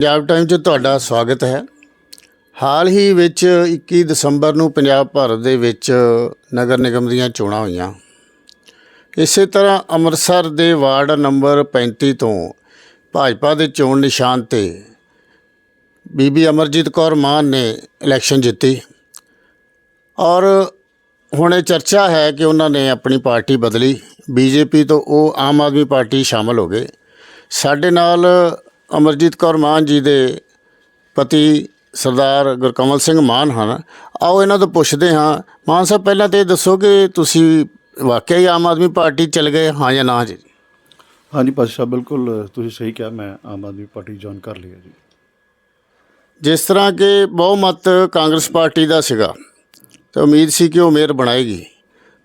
Punjab time 'ਚ ਤੁਹਾਡਾ ਸਵਾਗਤ ਹੈ। ਹਾਲ ਹੀ ਵਿੱਚ 21 ਦਸੰਬਰ ਨੂੰ ਪੰਜਾਬ ਭਰ ਦੇ ਵਿੱਚ ਨਗਰ ਨਿਗਮ ਦੀਆਂ ਚੋਣਾਂ ਹੋਈਆਂ। ਇਸੇ ਤਰ੍ਹਾਂ ਅੰਮ੍ਰਿਤਸਰ ਦੇ ਵਾਰਡ ਨੰਬਰ 35 ਤੋਂ ਭਾਜਪਾ ਦੇ ਚੋਣ ਨਿਸ਼ਾਨ ਤੇ ਬੀਬੀ ਅਮਰਜੀਤ ਕੌਰ ਮਾਨ ਨੇ ਇਲੈਕਸ਼ਨ ਜਿੱਤੀ। ਔਰ ਹੁਣ ਇਹ ਚਰਚਾ ਹੈ ਕਿ ਉਹਨਾਂ ਨੇ ਆਪਣੀ ਪਾਰਟੀ ਬਦਲੀ। ਬੀਜੇਪੀ ਤੋਂ ਉਹ ਆਮ ਆਦਮੀ ਪਾਰਟੀ ਸ਼ਾਮਲ ਹੋ ਗਏ। ਸਾਡੇ ਨਾਲ ਅਮਰਜੀਤ ਕੌਰ ਮਾਨ ਜੀ ਦੇ ਪਤੀ ਸਰਦਾਰ ਗੁਰਕਮਲ ਸਿੰਘ ਮਾਨ ਹਨ। ਆਓ ਇਹਨਾਂ ਤੋਂ ਪੁੱਛਦੇ ਹਾਂ ਮਾਨ ਸਾਹਿਬ ਪਹਿਲਾਂ ਤੇ ਦੱਸੋ ਕਿ ਤੁਸੀਂ ਵਾਕਿਆ ਹੀ ਆਮ ਆਦਮੀ ਪਾਰਟੀ ਚਲ ਗਏ ਹਾਂ ਜਾਂ ਨਾ ਜੀ? ਹਾਂਜੀ ਪਾਸ਼ਾ ਸਾਹਿਬ ਬਿਲਕੁਲ ਤੁਸੀਂ ਸਹੀ ਕਿਹਾ ਮੈਂ ਆਮ ਆਦਮੀ ਪਾਰਟੀ ਜੁਆਇਨ ਕਰ ਲਈ ਹੈ ਜੀ। ਜਿਸ ਤਰ੍ਹਾਂ ਕਿ ਬਹੁਮਤ ਕਾਂਗਰਸ ਪਾਰਟੀ ਦਾ ਸੀਗਾ ਤੇ ਉਮੀਦ ਸੀ ਕਿ ਉਹ ਮੇਅਰ ਬਣਾਏਗੀ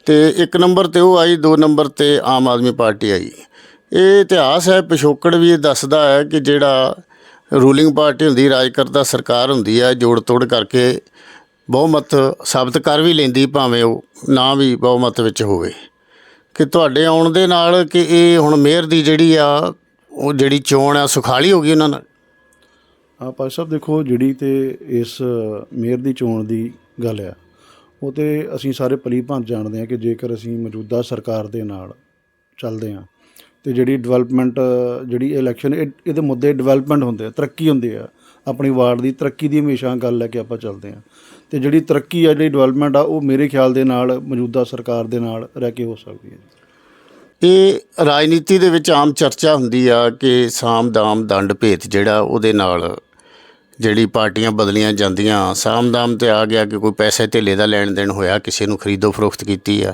ਤੇ ਇੱਕ ਨੰਬਰ ਤੇ ਉਹ ਆਈ ਦੋ ਨੰਬਰ ਤੇ ਆਮ ਆਦਮੀ ਪਾਰਟੀ ਆਈ। ਇਹ ਇਤਿਹਾਸ ਹੈ, ਪਿਛੋਕੜ ਵੀ ਇਹ ਦੱਸਦਾ ਹੈ ਕਿ ਜਿਹੜਾ ਰੂਲਿੰਗ ਪਾਰਟੀ ਹੁੰਦੀ ਰਾਜ ਕਰਦਾ ਸਰਕਾਰ ਹੁੰਦੀ ਹੈ ਜੋੜ ਤੋੜ ਕਰਕੇ ਬਹੁਮਤ ਸਾਬਤ ਕਰ ਵੀ ਲੈਂਦੀ, ਭਾਵੇਂ ਉਹ ਨਾ ਵੀ ਬਹੁਮਤ ਵਿੱਚ ਹੋਵੇ। ਕਿ ਤੁਹਾਡੇ ਆਉਣ ਦੇ ਨਾਲ ਕਿ ਇਹ ਹੁਣ ਮੇਅਰ ਦੀ ਜਿਹੜੀ ਆ, ਉਹ ਜਿਹੜੀ ਚੋਣ ਆ, ਸੁਖਾਲੀ ਹੋ ਗਈ ਉਹਨਾਂ ਨਾਲ? ਆ ਭਾਈ ਸਾਹਿਬ, ਦੇਖੋ, ਜਿਹੜੀ ਤੇ ਇਸ ਮੇਅਰ ਦੀ ਚੋਣ ਦੀ ਗੱਲ ਆ, ਉਹ ਤੇ ਅਸੀਂ ਸਾਰੇ ਪਲੀ ਭਾਂਤ ਜਾਣਦੇ ਹਾਂ ਕਿ ਜੇਕਰ ਅਸੀਂ ਮੌਜੂਦਾ ਸਰਕਾਰ ਦੇ ਨਾਲ ਚੱਲਦੇ ਹਾਂ ਤੇ ਜਿਹੜੀ ਡਿਵੈਲਪਮੈਂਟ ਜਿਹੜੀ ਇਲੈਕਸ਼ਨ ਇਹਦੇ ਮੁੱਦੇ ਡਿਵੈਲਪਮੈਂਟ ਹੁੰਦੇ ਆ, ਤਰੱਕੀ ਹੁੰਦੀ ਆ। ਆਪਣੀ ਵਾਰਡ ਦੀ ਤਰੱਕੀ ਦੀ ਹਮੇਸ਼ਾ ਗੱਲ ਲੈ ਕੇ ਆਪਾਂ ਚੱਲਦੇ ਹਾਂ ਤੇ ਜਿਹੜੀ ਤਰੱਕੀ ਆ, ਜਿਹੜੀ ਡਿਵੈਲਪਮੈਂਟ ਆ, ਉਹ ਮੇਰੇ ਖਿਆਲ ਦੇ ਨਾਲ ਮੌਜੂਦਾ ਸਰਕਾਰ ਦੇ ਨਾਲ ਰਹਿ ਕੇ ਹੋ ਸਕਦੀ ਹੈ ਇਹ ਰਾਜਨੀਤੀ ਦੇ ਵਿੱਚ ਆਮ ਚਰਚਾ ਹੁੰਦੀ ਆ ਕਿ ਸਾਮ ਦਾਮ ਦੰਡ ਭੇਤ ਜਿਹੜਾ ਉਹਦੇ ਨਾਲ ਜਿਹੜੀ ਪਾਰਟੀਆਂ ਬਦਲੀਆਂ ਜਾਂਦੀਆਂ। ਸਾਮ ਦਾਮ ਤੇ ਆ ਗਿਆ ਕਿ ਕੋਈ ਪੈਸੇ ਧੇਲੇ ਦਾ ਲੈਣ ਦੇਣ ਹੋਇਆ, ਕਿਸੇ ਨੂੰ ਖਰੀਦੋ ਫਰੋਖਤ ਕੀਤੀ ਆ।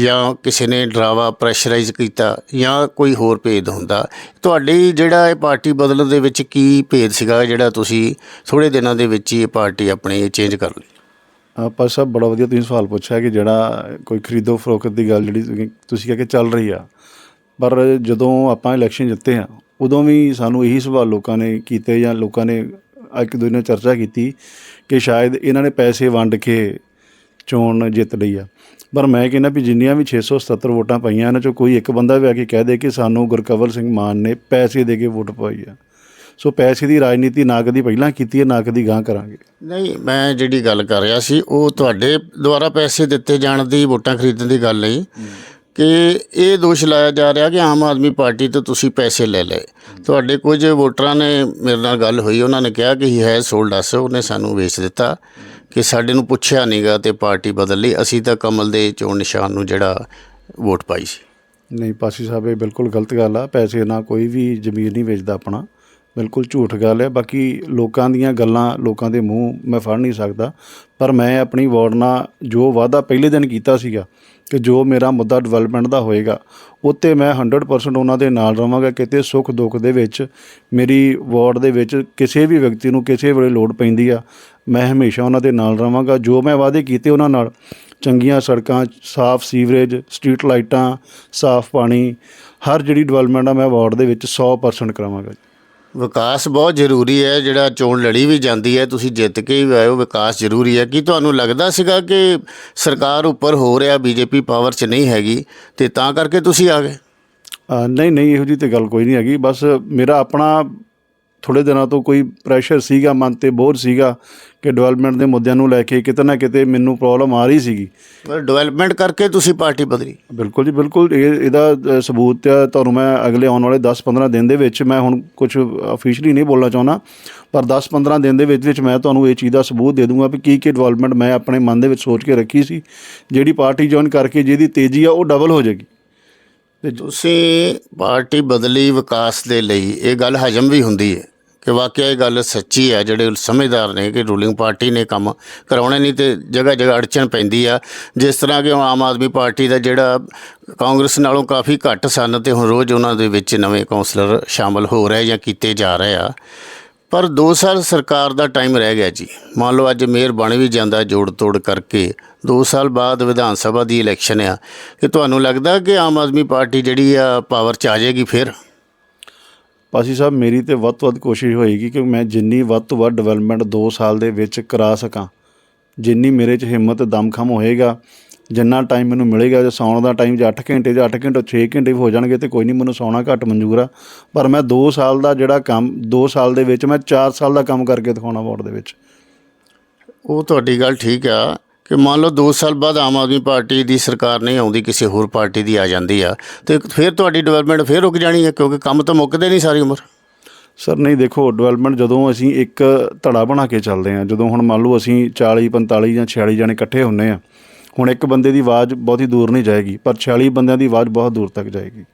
ਜਾਂ ਕਿਸੇ ਨੇ ਡਰਾਵਾ ਪ੍ਰੈਸ਼ਰਾਈਜ਼ ਕੀਤਾ ਜਾਂ ਕੋਈ ਹੋਰ ਭੇਦ ਹੁੰਦਾ, ਤੁਹਾਡੀ ਜਿਹੜਾ ਇਹ ਪਾਰਟੀ ਬਦਲਣ ਦੇ ਵਿੱਚ ਕੀ ਭੇਦ ਸੀਗਾ ਜਿਹੜਾ ਤੁਸੀਂ ਥੋੜੇ ਦਿਨਾਂ ਦੇ ਵਿੱਚ ਹੀ ਇਹ ਪਾਰਟੀ ਆਪਣੀ ਚੇਂਜ ਕਰ ਲਈ? ਆਪਾਂ ਸਾਹਿਬ ਬੜਾ ਵਧੀਆ ਤੁਸੀਂ ਸਵਾਲ ਪੁੱਛਿਆ ਕਿ ਜਿਹੜਾ ਕੋਈ ਖਰੀਦੋ ਫਰੋਖਤ ਦੀ ਗੱਲ ਜਿਹੜੀ ਤੁਸੀਂ- ਤੁਸੀਂ ਕਿਹਾ ਚੱਲ ਰਹੀ ਆ। ਪਰ ਜਦੋਂ ਆਪਾਂ ਇਲੈਕਸ਼ਨ ਜਿੱਤੇ ਆ, ਉਦੋਂ ਵੀ ਸਾਨੂੰ ਇਹੀ ਸਵਾਲ ਲੋਕਾਂ ਨੇ ਕੀਤੇ ਜਾਂ ਲੋਕਾਂ ਨੇ ਇੱਕ ਦੂਜੇ ਨਾਲ ਚਰਚਾ ਕੀਤੀ ਕਿ ਸ਼ਾਇਦ ਇਹਨਾਂ ਨੇ ਪੈਸੇ ਵੰਡ ਕੇ ਚੋਣ ਜਿੱਤ ਲਈ ਆ। ਪਰ ਮੈਂ ਕਹਿੰਦਾ ਵੀ ਜਿੰਨੀਆਂ ਵੀ 677 ਵੋਟਾਂ ਪਈਆਂ ਇਹਨਾਂ ਚੋਂ ਕੋਈ ਇੱਕ ਬੰਦਾ ਵੀ ਆ ਕੇ ਕਹਿ ਦੇ ਕਿ ਸਾਨੂੰ ਗੁਰਕਵਲ ਸਿੰਘ ਮਾਨ ਨੇ ਪੈਸੇ ਦੇ ਕੇ ਵੋਟ ਪਾਈ ਆ। ਸੋ ਪੈਸੇ ਦੀ ਰਾਜਨੀਤੀ ਨਾ ਕਦੀ ਪਹਿਲਾਂ ਕੀਤੀ ਹੈ, ਨਾ ਕਦੀ ਗਾਂ ਕਰਾਂਗੇ। ਨਹੀਂ, ਮੈਂ ਜਿਹੜੀ ਗੱਲ ਕਰ ਰਿਹਾ ਸੀ, ਉਹ ਤੁਹਾਡੇ ਦੁਆਰਾ ਪੈਸੇ ਦਿੱਤੇ ਜਾਣ ਦੀ, ਵੋਟਾਂ ਖਰੀਦਣ ਦੀ ਗੱਲ ਨਹੀਂ। ਕਿ ਇਹ ਦੋਸ਼ ਲਾਇਆ ਜਾ ਰਿਹਾ ਕਿ ਆਮ ਆਦਮੀ ਪਾਰਟੀ ਤੋਂ ਤੁਸੀਂ ਪੈਸੇ ਲੈ ਲਏ। ਤੁਹਾਡੇ ਕੁਝ ਵੋਟਰਾਂ ਨੇ ਮੇਰੇ ਨਾਲ ਗੱਲ ਹੋਈ, ਉਹਨਾਂ ਨੇ ਕਿਹਾ ਕਿ ਹੀ ਹੈ ਸੋਲਡ ਅਸ ਉਹਨੇ ਸਾਨੂੰ ਵੇਚ ਦਿੱਤਾ। ਕਿ ਸਾਡੇ ਨੂੰ ਪੁੱਛਿਆ ਨਹੀਂਗਾ ਤੇ ਪਾਰਟੀ ਬਦਲ ਲਈ। ਅਸੀਂ ਤਾਂ ਕਮਲ ਦੇ ਚੋਣ ਨਿਸ਼ਾਨ ਨੂੰ ਜਿਹੜਾ ਵੋਟ ਪਾਈ ਸੀ। ਨਹੀਂ, ਪਾਸੀ ਸਾਹਿਬ, ਇਹ ਬਿਲਕੁਲ ਗਲਤ ਗੱਲ ਆ। ਪੈਸੇ ਨਾਲ ਕੋਈ ਵੀ ਜ਼ਮੀਰ ਨਹੀਂ ਵੇਚਦਾ ਆਪਣਾ। ਬਿਲਕੁਲ ਝੂਠ ਗੱਲ ਹੈ ਬਾਕੀ ਲੋਕਾਂ ਦੀਆਂ ਗੱਲਾਂ ਲੋਕਾਂ ਦੇ ਮੂੰਹ ਮੈਂ ਫੜ ਨਹੀਂ ਸਕਦਾ। ਪਰ ਮੈਂ ਆਪਣੀ ਵਾਰਡ ਨਾਲ ਜੋ ਵਾਅਦਾ ਪਹਿਲੇ ਦਿਨ ਕੀਤਾ ਸੀਗਾ ਕਿ ਜੋ ਮੇਰਾ ਮੁੱਦਾ ਡਿਵੈਲਪਮੈਂਟ ਦਾ ਹੋਏਗਾ, ਉੱਤੇ ਮੈਂ 100% ਉਹਨਾਂ ਦੇ ਨਾਲ ਰਵਾਂਗਾ ਕਿਤੇ ਸੁੱਖ ਦੁੱਖ ਦੇ ਵਿੱਚ, ਮੇਰੀ ਵਾਰਡ ਦੇ ਵਿੱਚ ਕਿਸੇ ਵੀ ਵਿਅਕਤੀ ਨੂੰ ਕਿਸੇ ਵੇਲੇ ਲੋੜ ਪੈਂਦੀ ਆ, ਮੈਂ ਹਮੇਸ਼ਾ ਉਹਨਾਂ ਦੇ ਨਾਲ ਰਵਾਂਗਾ। ਜੋ ਮੈਂ ਵਾਅਦੇ ਕੀਤੇ ਉਹਨਾਂ ਨਾਲ, ਚੰਗੀਆਂ ਸੜਕਾਂ, ਸਾਫ਼ ਸੀਵਰੇਜ ਸਟਰੀਟ ਲਾਈਟਾਂ ਸਾਫ਼ ਪਾਣੀ, ਹਰ ਜਿਹੜੀ ਡਿਵੈਲਪਮੈਂਟ ਆ ਮੈਂ ਵਾਰਡ ਦੇ ਵਿੱਚ 100% ਕਰਾਵਾਂਗਾ ਵਿਕਾਸ ਬਹੁਤ ਜ਼ਰੂਰੀ ਹੈ, ਜਿਹੜਾ ਚੋਣ ਲੜੀ ਵੀ ਜਾਂਦੀ ਹੈ, ਤੁਸੀਂ ਜਿੱਤ ਕੇ ਵੀ ਆਇਓ ਵਿਕਾਸ ਜ਼ਰੂਰੀ ਹੈ। ਕੀ ਤੁਹਾਨੂੰ ਲੱਗਦਾ ਸੀਗਾ ਕਿ ਸਰਕਾਰ ਉੱਪਰ ਹੋ ਰਿਹਾ ਬੀਜੇਪੀ ਪਾਵਰ 'ਚ ਨਹੀਂ ਹੈਗੀ, ਤੇ ਤਾਂ ਕਰਕੇ ਤੁਸੀਂ ਆ ਗਏ? ਨਹੀਂ ਨਹੀਂ, ਇਹੋ ਜੀ ਤੇ ਗੱਲ ਕੋਈ ਨਹੀਂ ਹੈਗੀ। ਬਸ ਮੇਰਾ ਆਪਣਾ ਥੋੜੇ ਦਿਨਾਂ ਤੋਂ ਕੋਈ ਪ੍ਰੈਸ਼ਰ ਸੀਗਾ ਮਨ ਤੇ ਬੋਝ ਸੀਗਾ ਕਿ ਡਿਵੈਲਪਮੈਂਟ ਦੇ ਮੁੱਦਿਆਂ ਨੂੰ ਲੈ ਕੇ ਕਿਤੇ ਨਾ ਕਿਤੇ ਮੈਨੂੰ ਪ੍ਰੋਬਲਮ ਆ ਰਹੀ ਸੀਗੀ। ਪਰ ਡਿਵੈਲਪਮੈਂਟ ਕਰਕੇ ਤੁਸੀਂ ਪਾਰਟੀ ਬਦਲੀ। ਬਿਲਕੁਲ ਜੀ ਬਿਲਕੁਲ। ਇਹ ਇਹਦਾ ਸਬੂਤ ਆ ਤੁਹਾਨੂੰ ਮੈਂ ਅਗਲੇ ਆਉਣ ਵਾਲੇ 10-15 ਦਿਨ ਦੇ ਵਿੱਚ ਮੈਂ ਹੁਣ ਕੁਝ ਅਫੀਸ਼ੀਅਲੀ ਨਹੀਂ ਬੋਲਣਾ ਚਾਹੁੰਦਾ ਪਰ 10-15 ਦਿਨ ਦੇ ਵਿੱਚ ਵਿੱਚ ਮੈਂ ਤੁਹਾਨੂੰ ਇਹ ਚੀਜ਼ ਦਾ ਸਬੂਤ ਦੇ ਦੂੰਗਾ ਵੀ ਕੀ ਕੀ ਡਿਵੈਲਪਮੈਂਟ ਮੈਂ ਆਪਣੇ ਮਨ ਦੇ ਵਿੱਚ ਸੋਚ ਕੇ ਰੱਖੀ ਸੀ। ਜਿਹੜੀ ਪਾਰਟੀ ਜੁਆਇਨ ਕਰਕੇ ਜਿਹਦੀ ਤੇਜ਼ੀ ਆ ਉਹ ਡਬਲ ਹੋ ਜਾਏਗੀ। ਤੇ ਤੁਸੀਂ ਪਾਰਟੀ ਬਦਲੀ ਵਿਕਾਸ ਦੇ ਲਈ ਇਹ ਗੱਲ ਹਜਮ ਵੀ ਹੁੰਦੀ ਹੈ ਕਿ ਵਾਕਿਆ ਇਹ ਗੱਲ ਸੱਚੀ ਹੈ, ਜਿਹੜੇ ਸਮਝਦਾਰ ਨੇ ਕਿ ਰੂਲਿੰਗ ਪਾਰਟੀ ਨੇ ਕੰਮ ਕਰਾਉਣੇ ਨਹੀਂ ਤੇ ਜਗ੍ਹਾ ਜਗ੍ਹਾ ਅੜਚਣ ਪੈਂਦੀ ਆ। ਜਿਸ ਤਰ੍ਹਾਂ ਕਿ ਹੁਣ ਆਮ ਆਦਮੀ ਪਾਰਟੀ ਦਾ ਜਿਹੜਾ ਕਾਂਗਰਸ ਨਾਲੋਂ ਕਾਫੀ ਘੱਟ ਸਨ ਤੇ ਹੁਣ ਰੋਜ਼ ਉਹਨਾਂ ਦੇ ਵਿੱਚ ਨਵੇਂ ਕਾਉਂਸਲਰ ਸ਼ਾਮਲ ਹੋ ਰਹੇ ਜਾਂ ਕੀਤੇ ਜਾ ਰਹੇ ਆ। ਪਰ 2 ਸਾਲ ਸਰਕਾਰ ਦਾ ਟਾਈਮ ਰਹਿ ਗਿਆ ਜੀ। ਮੰਨ ਲਓ ਅੱਜ ਮੇਅਰ ਬਣ ਵੀ ਜਾਂਦਾ ਜੋੜ ਤੋੜ ਕਰਕੇ 2 ਸਾਲ ਬਾਅਦ ਵਿਧਾਨ ਸਭਾ ਦੀ ਇਲੈਕਸ਼ਨ ਆ। ਕਿ ਤੁਹਾਨੂੰ ਲੱਗਦਾ ਕਿ ਆਮ ਆਦਮੀ ਪਾਰਟੀ ਜਿਹੜੀ ਆ ਪਾਵਰ 'ਚ ਆ ਜਾਏਗੀ ਫਿਰ? ਪਾਸੀ ਸਾਹਿਬ, ਮੇਰੀ ਤੇ ਵੱਧ ਤੋਂ ਵੱਧ ਕੋਸ਼ਿਸ਼ ਹੋਏਗੀ ਕਿ ਮੈਂ ਜਿੰਨੀ ਵੱਧ ਤੋਂ ਵੱਧ ਡਿਵੈਲਪਮੈਂਟ 2 ਸਾਲ ਦੇ ਵਿੱਚ ਕਰਾ ਸਕਾਂ। ਜਿੰਨੀ ਮੇਰੇ 'ਚ ਹਿੰਮਤ ਦਮਖਮ ਹੋਏਗਾ ਜਿੰਨਾ ਟਾਈਮ ਮੈਨੂੰ ਮਿਲੇਗਾ ਜੇ ਸੌਣ ਦਾ ਟਾਈਮ ਜੇ 8 ਘੰਟੇ ਜਾਂ 8 ਘੰਟੇ 6 ਘੰਟੇ ਵੀ ਹੋ ਜਾਣਗੇ ਤੇ ਕੋਈ ਨਹੀਂ ਮੈਨੂੰ ਸੌਣਾ ਘੱਟ ਮਨਜ਼ੂਰ ਆ। ਪਰ ਮੈਂ 2 ਸਾਲ ਦਾ ਜਿਹੜਾ ਕੰਮ 2 ਸਾਲ ਦੇ ਵਿੱਚ ਮੈਂ 4 ਸਾਲ ਦਾ ਕੰਮ ਕਰਕੇ ਦਿਖਾਉਣਾ ਵਾਰਡ ਦੇ ਵਿੱਚ। ਉਹ ਤੁਹਾਡੀ ਗੱਲ ਠੀਕ ਆ ਕਿ ਮੰਨ ਲਓ 2 ਸਾਲ ਬਾਅਦ ਆਮ ਆਦਮੀ ਪਾਰਟੀ ਦੀ ਸਰਕਾਰ ਨਹੀਂ ਆਉਂਦੀ ਕਿਸੇ ਹੋਰ ਪਾਰਟੀ ਦੀ ਆ ਜਾਂਦੀ ਆ ਤੇ ਫਿਰ ਤੁਹਾਡੀ ਡਿਵੈਲਪਮੈਂਟ ਫਿਰ ਰੁਕ ਜਾਣੀ ਹੈ ਕਿਉਂਕਿ ਕੰਮ ਤਾਂ ਮੁੱਕਦੇ ਨਹੀਂ ਸਾਰੀ ਉਮਰ। ਸਰ ਨਹੀਂ ਦੇਖੋ ਡਿਵੈਲਪਮੈਂਟ ਜਦੋਂ ਅਸੀਂ ਇੱਕ ਧੜਾ ਬਣਾ ਕੇ ਚੱਲਦੇ ਹਾਂ ਜਦੋਂ ਹੁਣ ਮੰਨ ਲਓ ਅਸੀਂ 40 45 ਜਾਂ 46 ਜਣੇ ਇਕੱਠੇ ਹੁੰਨੇ ਆ ਹੁਣ ਇੱਕ ਬੰਦੇ ਦੀ ਆਵਾਜ਼ ਬਹੁਤੀ ਦੂਰ ਨਹੀਂ ਜਾਏਗੀ, ਪਰ 46 ਬੰਦਿਆਂ ਦੀ ਆਵਾਜ਼ ਬਹੁਤ ਦੂਰ ਤੱਕ ਜਾਏਗੀ।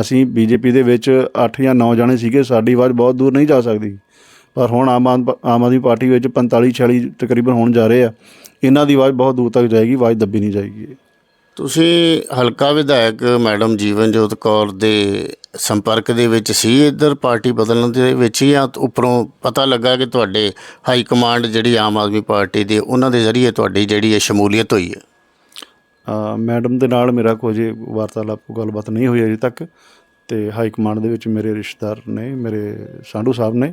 ਅਸੀਂ ਬੀਜੇਪੀ ਦੇ ਵਿੱਚ 8 ਜਾਂ 9 ਜਾਣੇ ਸੀਗੇ, ਸਾਡੀ ਆਵਾਜ਼ ਬਹੁਤ ਦੂਰ ਨਹੀਂ ਜਾ ਸਕਦੀ। ਪਰ ਹੁਣ ਆਮ ਆਦਮ ਆਮ ਆਦਮੀ ਪਾਰਟੀ ਵਿੱਚ 45 46 ਤਕਰੀਬਨ ਹੋਣ ਜਾ ਰਹੇ ਆ। ਇਹਨਾਂ ਦੀ ਆਵਾਜ਼ ਬਹੁਤ ਦੂਰ ਤੱਕ ਜਾਏਗੀ, ਆਵਾਜ਼ ਦੱਬੀ ਨਹੀਂ ਜਾਏਗੀ। ਤੁਸੀਂ ਹਲਕਾ ਵਿਧਾਇਕ ਮੈਡਮ ਜੀਵਨਜੋਤ ਕੌਰ ਦੇ ਸੰਪਰਕ ਦੇ ਵਿੱਚ ਸੀ ਇੱਧਰ? ਪਾਰਟੀ ਬਦਲਣ ਦੇ ਵਿੱਚ ਹੀ ਜਾਂ ਉੱਪਰੋਂ ਪਤਾ ਲੱਗਾ ਕਿ ਤੁਹਾਡੇ ਹਾਈ ਕਮਾਂਡ ਜਿਹੜੀ ਆਮ ਆਦਮੀ ਪਾਰਟੀ ਦੀ, ਉਹਨਾਂ ਦੇ ਜ਼ਰੀਏ ਤੁਹਾਡੀ ਜਿਹੜੀ ਹੈ ਸ਼ਮੂਲੀਅਤ ਹੋਈ ਹੈ? ਮੈਡਮ ਦੇ ਨਾਲ ਮੇਰਾ ਕੁਝ ਵਾਰਤਾਲਾਪ ਗੱਲਬਾਤ ਨਹੀਂ ਹੋਈ ਅਜੇ ਤੱਕ ਤੇ ਹਾਈ ਕਮਾਂਡ ਦੇ ਵਿੱਚ ਮੇਰੇ ਰਿਸ਼ਤੇਦਾਰ ਨੇ, ਮੇਰੇ ਸਾਂਢੂ ਸਾਹਿਬ ਨੇ,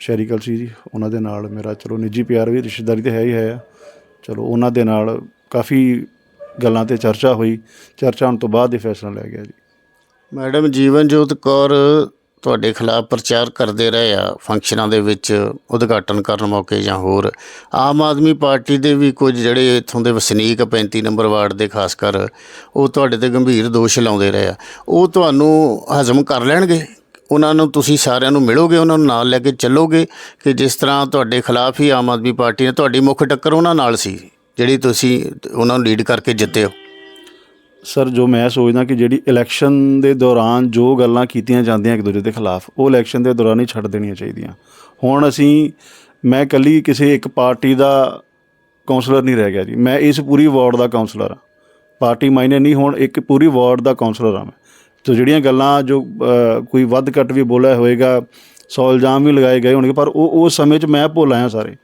ਸ਼ਹਿਰੀ ਕਲਸੀ ਜੀ, ਉਹਨਾਂ ਦੇ ਨਾਲ ਮੇਰਾ, ਚਲੋ ਨਿੱਜੀ ਪਿਆਰ ਵੀ ਰਿਸ਼ਤੇਦਾਰੀ ਤੇ ਹੈ ਹੀ ਹੈ। ਆ ਚਲੋ ਉਹਨਾਂ ਦੇ ਨਾਲ ਕਾਫੀ ਗੱਲਾਂ ਤੇ ਚਰਚਾ ਹੋਈ। ਚਰਚਾ ਹੋਣ ਤੋਂ ਬਾਅਦ ਇਹ ਫੈਸਲਾ ਲਿਆ ਗਿਆ ਜੀ। ਮੈਡਮ, ਜੀਵਨਜੋਤ ਕੌਰ ਤੁਹਾਡੇ ਖਿਲਾਫ ਪ੍ਰਚਾਰ ਕਰਦੇ ਰਹੇ ਆ, ਫੰਕਸ਼ਨਾਂ ਦੇ ਵਿੱਚ ਉਦਘਾਟਨ ਕਰਨ ਮੌਕੇ ਜਾਂ ਹੋਰ। ਆਮ ਆਦਮੀ ਪਾਰਟੀ ਦੇ ਵੀ ਕੁਝ ਜਿਹੜੇ ਇੱਥੋਂ ਦੇ ਵਸਨੀਕ 35 ਨੰਬਰ ਵਾਰਡ ਦੇ ਖਾਸ ਕਰ, ਉਹ ਤੁਹਾਡੇ ਤੇ ਗੰਭੀਰ ਦੋਸ਼ ਲਾਉਂਦੇ ਰਹੇ ਆ। ਉਹ ਤੁਹਾਨੂੰ ਹਜ਼ਮ ਕਰ ਲੈਣਗੇ? ਉਹਨਾਂ ਨੂੰ ਤੁਸੀਂ ਸਾਰਿਆਂ ਨੂੰ ਮਿਲੋਗੇ? ਉਹਨਾਂ ਨੂੰ ਨਾਲ ਲੈ ਕੇ ਚੱਲੋਗੇ? ਕਿ ਜਿਸ ਤਰ੍ਹਾਂ ਤੁਹਾਡੇ ਖਿਲਾਫ ਹੀ ਆਮ ਆਦਮੀ ਪਾਰਟੀ ਨੇ, ਤੁਹਾਡੀ ਮੁੱਖ ਟੱਕਰ ਉਹਨਾਂ ਨਾਲ ਸੀ? ਜਿਹੜੀ ਤੁਸੀਂ ਉਹਨਾਂ ਨੂੰ ਲੀਡ ਕਰਕੇ ਜਿੱਤੇ ਹੋ? ਸਰ, ਜੋ ਮੈਂ ਸੋਚਦਾ ਕਿ ਜਿਹੜੀ ਇਲੈਕਸ਼ਨ ਦੇ ਦੌਰਾਨ ਜੋ ਗੱਲਾਂ ਕੀਤੀਆਂ ਜਾਂਦੀਆਂ ਇੱਕ ਦੂਜੇ ਦੇ ਖਿਲਾਫ, ਉਹ ਇਲੈਕਸ਼ਨ ਦੇ ਦੌਰਾਨ ਹੀ ਛੱਡ ਦੇਣੀਆਂ ਚਾਹੀਦੀਆਂ। ਹੁਣ ਅਸੀਂ, ਮੈਂ ਕੱਲੀ ਕਿਸੇ ਇੱਕ ਪਾਰਟੀ ਦਾ ਕਾਉਂਸਲਰ ਨਹੀਂ ਰਹਿ ਗਿਆ ਜੀ। ਮੈਂ ਇਸ ਪੂਰੀ ਵਾਰਡ ਦਾ ਕਾਉਂਸਲਰ ਹਾਂ। ਪਾਰਟੀ ਮਾਇਨੇ ਨਹੀਂ, ਹੁਣ ਇੱਕ ਪੂਰੀ ਵਾਰਡ ਦਾ ਕਾਉਂਸਲਰ ਹਾਂ ਮੈਂ। ਤੋ ਜਿਹੜੀਆਂ ਗੱਲਾਂ ਜੋ ਕੋਈ ਵੱਧ ਘੱਟ ਵੀ ਬੋਲਿਆ ਹੋਏਗਾ ਸੌਲਜਾਮ ਵੀ ਲਗਾਏ ਗਏ ਹੋਣਗੇ, ਪਰ ਉਹ, ਉਸ ਸਮੇਂ 'ਚ ਮੈਂ ਭੁੱਲ ਆਇਆ ਸਾਰੇ।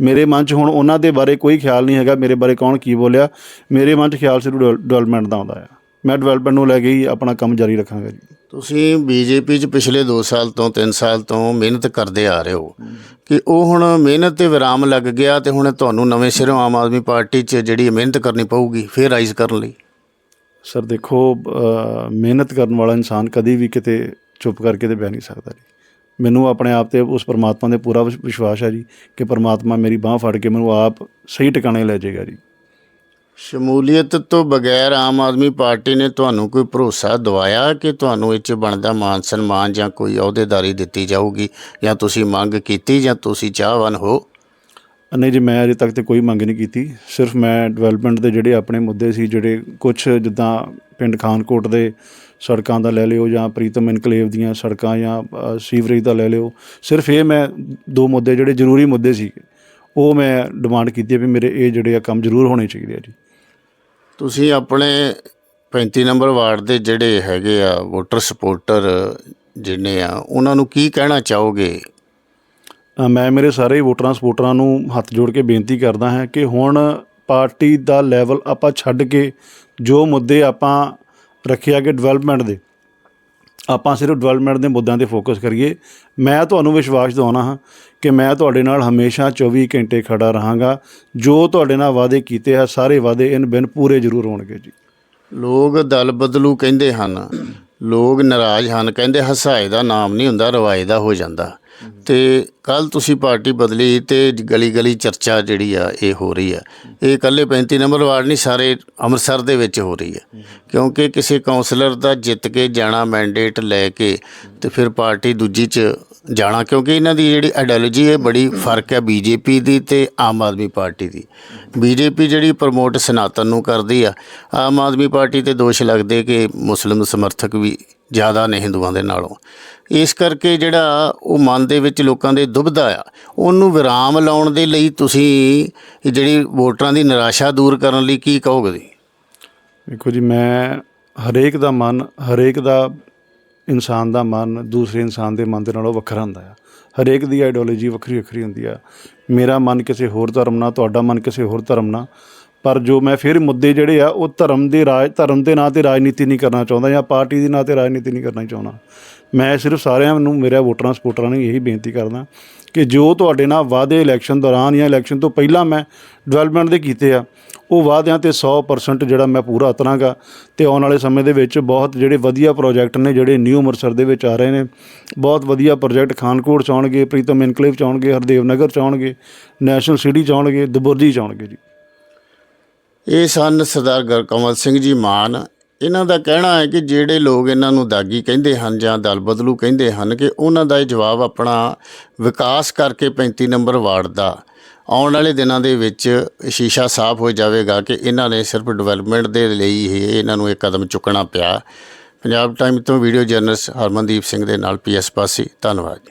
ਮੇਰੇ ਮਨ 'ਚ ਹੁਣ ਉਹਨਾਂ ਦੇ ਬਾਰੇ ਕੋਈ ਖਿਆਲ ਨਹੀਂ ਹੈਗਾ ਮੇਰੇ ਬਾਰੇ ਕੌਣ ਕੀ ਬੋਲਿਆ। ਮੇਰੇ ਮਨ 'ਚ ਖਿਆਲ ਸਿਰਫ ਡਿਵੈਲਪਮੈਂਟ ਦਾ ਆਉਂਦਾ ਆ। ਮੈਂ ਡਿਵੈਲਪਮੈਂਟ ਨੂੰ ਲੈ ਕੇ ਹੀ ਆਪਣਾ ਕੰਮ ਜਾਰੀ ਰੱਖਾਂਗਾ ਜੀ। ਤੁਸੀਂ ਬੀਜੇਪੀ 'ਚ ਪਿਛਲੇ 2 ਸਾਲ ਤੋਂ 3 ਸਾਲ ਤੋਂ ਮਿਹਨਤ ਕਰਦੇ ਆ ਰਹੇ ਹੋ ਕਿ ਉਹ ਹੁਣ ਮਿਹਨਤ ਤੇ ਵਿਰਾਮ ਲੱਗ ਗਿਆ ਤੇ ਹੁਣ ਤੁਹਾਨੂੰ ਨਵੇਂ ਸਿਰੋਂ ਆਮ ਆਦਮੀ ਪਾਰਟੀ 'ਚ ਜਿਹੜੀ ਮਿਹਨਤ ਕਰਨੀ ਪਊਗੀ ਫੇਰ ਰਾਈਜ਼ ਕਰਨ ਲਈ? ਸਰ ਦੇਖੋ ਮਿਹਨਤ ਕਰਨ ਵਾਲਾ ਇਨਸਾਨ ਕਦੀ ਵੀ ਕਿਤੇ ਚੁੱਪ ਕਰਕੇ ਤੇ ਬਹਿ ਨਹੀਂ ਸਕਦਾ ਜੀ। ਮੈਨੂੰ ਆਪਣੇ ਆਪ ਤੇ ਉਸ ਪਰਮਾਤਮਾ ਦੇ ਪੂਰਾ ਵਿਸ਼- ਵਿਸ਼ਵਾਸ ਹੈ ਜੀ ਕਿ ਪਰਮਾਤਮਾ ਮੇਰੀ ਬਾਹ ਫੜ ਕੇ ਮੈਨੂੰ ਆਪ ਸਹੀ ਟਿਕਾਣੇ ਲੈ ਜਾਏਗਾ ਜੀ। ਸ਼ਮੂਲੀਅਤ ਤੋਂ ਬਗੈਰ ਆਮ ਆਦਮੀ ਪਾਰਟੀ ਨੇ ਤੁਹਾਨੂੰ ਕੋਈ ਭਰੋਸਾ ਦਵਾਇਆ ਕਿ ਤੁਹਾਨੂੰ ਇਹ 'ਚ ਬਣਦਾ ਮਾਨ ਸਨਮਾਨ ਜਾਂ ਕੋਈ ਅਹੁਦੇਦਾਰੀ ਦਿੱਤੀ ਜਾਊਗੀ ਜਾਂ ਤੁਸੀਂ ਮੰਗ ਕੀਤੀ ਜਾਂ ਤੁਸੀਂ ਚਾਹਵਾਨ ਹੋ? ਨਹੀਂ ਜੀ, ਮੈਂ ਅਜੇ ਤੱਕ ਤੇ ਕੋਈ ਮੰਗ ਨਹੀਂ ਕੀਤੀ। ਸਿਰਫ ਮੈਂ ਡਿਵੈਲਪਮੈਂਟ ਦੇ ਜਿਹੜੇ ਆਪਣੇ ਮੁੱਦੇ ਸੀ, ਜਿਹੜੇ ਕੁਝ ਜਿੱਦਾਂ ਪਿੰਡ ਖਾਨਕੋਟ ਦੇ ਸੜਕਾਂ ਦਾ ਲੈ ਲਿਓ ਜਾਂ ਪ੍ਰੀਤਮ ਇਨਕਲੇਵ ਦੀਆਂ ਸੜਕਾਂ ਜਾਂ ਸੀਵਰੇਜ ਦਾ ਲੈ ਲਿਓ, ਸਿਰਫ ਇਹ ਮੈਂ ਦੋ ਮੁੱਦੇ, ਜਿਹੜੇ ਜ਼ਰੂਰੀ ਮੁੱਦੇ ਸੀ, ਉਹ ਮੈਂ ਡਿਮਾਂਡ ਕੀਤੀ ਹੈ ਵੀ ਮੇਰੇ ਇਹ ਜਿਹੜੇ ਆ ਕੰਮ ਜ਼ਰੂਰ ਹੋਣੇ ਚਾਹੀਦੇ ਆ ਜੀ। ਤੁਸੀਂ ਆਪਣੇ 35 ਨੰਬਰ ਵਾਰਡ ਦੇ ਜਿਹੜੇ ਹੈਗੇ ਆ ਵੋਟਰ ਸਪੋਰਟਰ ਜਿਹਨੇ ਆ, ਉਹਨਾਂ ਨੂੰ ਕੀ ਕਹਿਣਾ ਚਾਹੋਗੇ? ਮੈਂ ਮੇਰੇ ਸਾਰੇ ਵੋਟਰਾਂ ਸਪੋਰਟਰਾਂ ਨੂੰ ਹੱਥ ਜੋੜ ਕੇ ਬੇਨਤੀ ਕਰਦਾ ਹਾਂ ਕਿ ਹੁਣ ਪਾਰਟੀ ਦਾ ਲੈਵਲ ਆਪਾਂ ਛੱਡ ਕੇ ਜੋ ਮੁੱਦੇ ਆਪਾਂ ਰੱਖਿਆ ਕਿ ਡਿਵੈਲਪਮੈਂਟ ਦੇ, ਆਪਾਂ ਸਿਰਫ ਡਿਵੈਲਪਮੈਂਟ ਦੇ ਮੁੱਦਿਆਂ ਤੇ ਫੋਕਸ ਕਰੀਏ। ਮੈਂ ਤੁਹਾਨੂੰ ਵਿਸ਼ਵਾਸ ਦਿਵਾਉਣਾ ਹਾਂ ਕਿ ਮੈਂ ਤੁਹਾਡੇ ਨਾਲ ਹਮੇਸ਼ਾ 24 ਘੰਟੇ ਖੜਾ ਰਹਾਂਗਾ। ਜੋ ਤੁਹਾਡੇ ਨਾਲ ਵਾਅਦੇ ਕੀਤੇ ਆ, ਸਾਰੇ ਵਾਅਦੇ ਇਨ ਬਿਨ ਪੂਰੇ ਜ਼ਰੂਰ ਹੋਣਗੇ ਜੀ। ਲੋਕ ਦਲ ਬਦਲੂ ਕਹਿੰਦੇ ਹਨ ਲੋਕ ਨਾਰਾਜ਼ ਹਨ, ਕਹਿੰਦੇ ਹਸਾਏ ਦਾ ਨਾਮ ਨਹੀਂ ਹੁੰਦਾ, ਰਵਾਏ ਦਾ ਹੋ ਜਾਂਦਾ। ਤੇ ਕੱਲ ਤੁਸੀਂ ਪਾਰਟੀ ਬਦਲੀ ਤੇ ਗਲੀ ਗਲੀ ਚਰਚਾ ਜਿਹੜੀ ਆ, ਇਹ ਹੋ ਰਹੀ ਆ। ਇਹ ਇਕੱਲੇ 35 ਨੰਬਰ ਵਾਰਡ ਨਹੀਂ, ਸਾਰੇ ਅੰਮ੍ਰਿਤਸਰ ਦੇ ਵਿੱਚ ਹੋ ਰਹੀ ਆ। ਕਿਉਂਕਿ ਕਿਸੇ ਕਾਉਂਸਲਰ ਦਾ ਜਿੱਤ ਕੇ ਜਾਣਾ ਮੈਂਡੇਟ ਲੈ ਕੇ ਤੇ ਫਿਰ ਪਾਰਟੀ ਦੂਜੀ 'ਚ ਜਾਣਾ, ਕਿਉਂਕਿ ਇਹਨਾਂ ਦੀ ਜਿਹੜੀ ਆਈਡੀਓਲੋਜੀ ਹੈ, ਬੜੀ ਫ਼ਰਕ ਹੈ ਬੀਜੇਪੀ ਦੀ ਤੇ ਆਮ ਆਦਮੀ ਪਾਰਟੀ ਦੀ। ਬੀਜੇਪੀ ਜਿਹੜੀ ਪ੍ਰਮੋਟ ਸਨਾਤਨ ਨੂੰ ਕਰਦੀ ਆ, ਆਮ ਆਦਮੀ ਪਾਰਟੀ ਤੇ ਦੋਸ਼ ਲੱਗਦੇ ਕਿ ਮੁਸਲਿਮ ਸਮਰਥਕ ਵੀ ਜ਼ਿਆਦਾ ਨੇ ਹਿੰਦੂਆਂ ਦੇ ਨਾਲੋਂ। ਇਸ ਕਰਕੇ ਜਿਹੜਾ ਉਹ ਮਨ ਦੇ ਵਿੱਚ ਲੋਕਾਂ ਦੇ ਦੁਬਦਾ ਆ, ਉਹਨੂੰ ਵਿਰਾਮ ਲਾਉਣ ਦੇ ਲਈ ਤੁਸੀਂ ਜਿਹੜੀ ਵੋਟਰਾਂ ਦੀ ਨਿਰਾਸ਼ਾ ਦੂਰ ਕਰਨ ਲਈ ਕੀ ਕਹੋਗੇ ਜੀ ਵੇਖੋ ਜੀ, ਮੈਂ ਹਰੇਕ ਦਾ ਮਨ, ਹਰੇਕ ਦਾ ਇਨਸਾਨ ਦਾ ਮਨ ਦੂਸਰੇ ਇਨਸਾਨ ਦੇ ਮਨ ਦੇ ਨਾਲੋਂ ਵੱਖਰਾ ਹੁੰਦਾ ਆ। ਹਰੇਕ ਦੀ ਆਈਡੀਓਲੋਜੀ ਵੱਖਰੀ ਵੱਖਰੀ ਹੁੰਦੀ ਆ। ਮੇਰਾ ਮਨ ਕਿਸੇ ਹੋਰ ਧਰਮ ਨਾਲ, ਤੁਹਾਡਾ ਮਨ ਕਿਸੇ ਹੋਰ ਧਰਮ ਨਾਲ। ਪਰ ਜੋ ਮੈਂ ਫਿਰ ਮੁੱਦੇ ਜਿਹੜੇ ਆ, ਉਹ ਧਰਮ ਦੇ ਰਾਜ, ਧਰਮ ਦੇ ਨਾਂ ਤੇ ਰਾਜਨੀਤੀ ਨਹੀਂ ਕਰਨਾ ਚਾਹੁੰਦਾ ਜਾਂ ਪਾਰਟੀ ਦੇ ਨਾਂ ਤੇ ਰਾਜਨੀਤੀ ਨਹੀਂ ਕਰਨਾ ਚਾਹੁੰਦਾ। ਮੈਂ ਸਿਰਫ ਸਾਰਿਆਂ ਨੂੰ, ਮੇਰੇ ਵੋਟਰਾਂ ਸਪੋਰਟਰਾਂ ਨੂੰ ਇਹੀ ਬੇਨਤੀ ਕਰਦਾ ਕਿ ਜੋ ਤੁਹਾਡੇ ਨਾਲ ਵਾਅਦੇ ਇਲੈਕਸ਼ਨ ਦੌਰਾਨ ਜਾਂ ਇਲੈਕਸ਼ਨ ਤੋਂ ਪਹਿਲਾਂ ਮੈਂ ਡਿਵੈਲਪਮੈਂਟ ਦੇ ਕੀਤੇ ਆ ਉਹ ਵਾਅਦਿਆਂ ਤੇ 100% ਜਿਹੜਾ ਮੈਂ ਪੂਰਾ ਉਤਰਾਂਗਾ ਤੇ ਆਉਣ ਵਾਲੇ ਸਮੇਂ ਦੇ ਵਿੱਚ ਬਹੁਤ ਜਿਹੜੇ ਵਧੀਆ ਪ੍ਰੋਜੈਕਟ ਨੇ ਜਿਹੜੇ ਨਿਊ ਅੰਮ੍ਰਿਤਸਰ ਦੇ ਵਿੱਚ ਆ ਰਹੇ ਨੇ, ਬਹੁਤ ਵਧੀਆ ਪ੍ਰੋਜੈਕਟ ਖਾਨਕੋਟ ਚ ਆਉਣਗੇ, ਪ੍ਰੀਤਮ ਇਨਕਲੇਵ ਚ ਆਉਣਗੇ ਹਰਦੇਵ ਨਗਰ ਚ ਆਉਣਗੇ ਨੈਸ਼ਨਲ ਸਿਟੀ ਚ ਆਉਣਗੇ, ਦਬੁਰਜੀ ਚ ਆਉਣਗੇ ਜੀ। ਇਹ ਸਨ ਸਰਦਾਰ ਗੁਰਕਮਲ ਸਿੰਘ ਜੀ ਮਾਨ। ਇਹਨਾਂ ਦਾ ਕਹਿਣਾ ਹੈ ਕਿ ਜਿਹੜੇ ਲੋਕ ਇਹਨਾਂ ਨੂੰ ਦਾਗੀ ਕਹਿੰਦੇ ਹਨ ਜਾਂ ਦਲ ਬਦਲੂ ਕਹਿੰਦੇ ਹਨ ਕਿ ਉਹਨਾਂ ਦਾ ਇਹ ਜਵਾਬ ਆਪਣਾ ਵਿਕਾਸ ਕਰਕੇ 35 ਨੰਬਰ ਵਾਰਡ ਦਾ ਆਉਣ ਵਾਲੇ ਦਿਨਾਂ ਦੇ ਵਿੱਚ ਸ਼ੀਸ਼ਾ ਸਾਫ਼ ਹੋ ਜਾਵੇਗਾ ਕਿ ਇਹਨਾਂ ਨੇ ਸਿਰਫ ਡਿਵੈਲਪਮੈਂਟ ਦੇ ਲਈ ਹੀ ਇਹਨਾਂ ਨੂੰ ਇਹ ਕਦਮ ਚੁੱਕਣਾ ਪਿਆ। ਪੰਜਾਬ ਟਾਈਮ ਤੋਂ ਵੀਡੀਓ ਜਰਨਲਿਸਟ ਹਰਮਨਦੀਪ ਸਿੰਘ ਦੇ ਨਾਲ ਪੀਐਸ ਪਾਸੀ ਧੰਨਵਾਦ।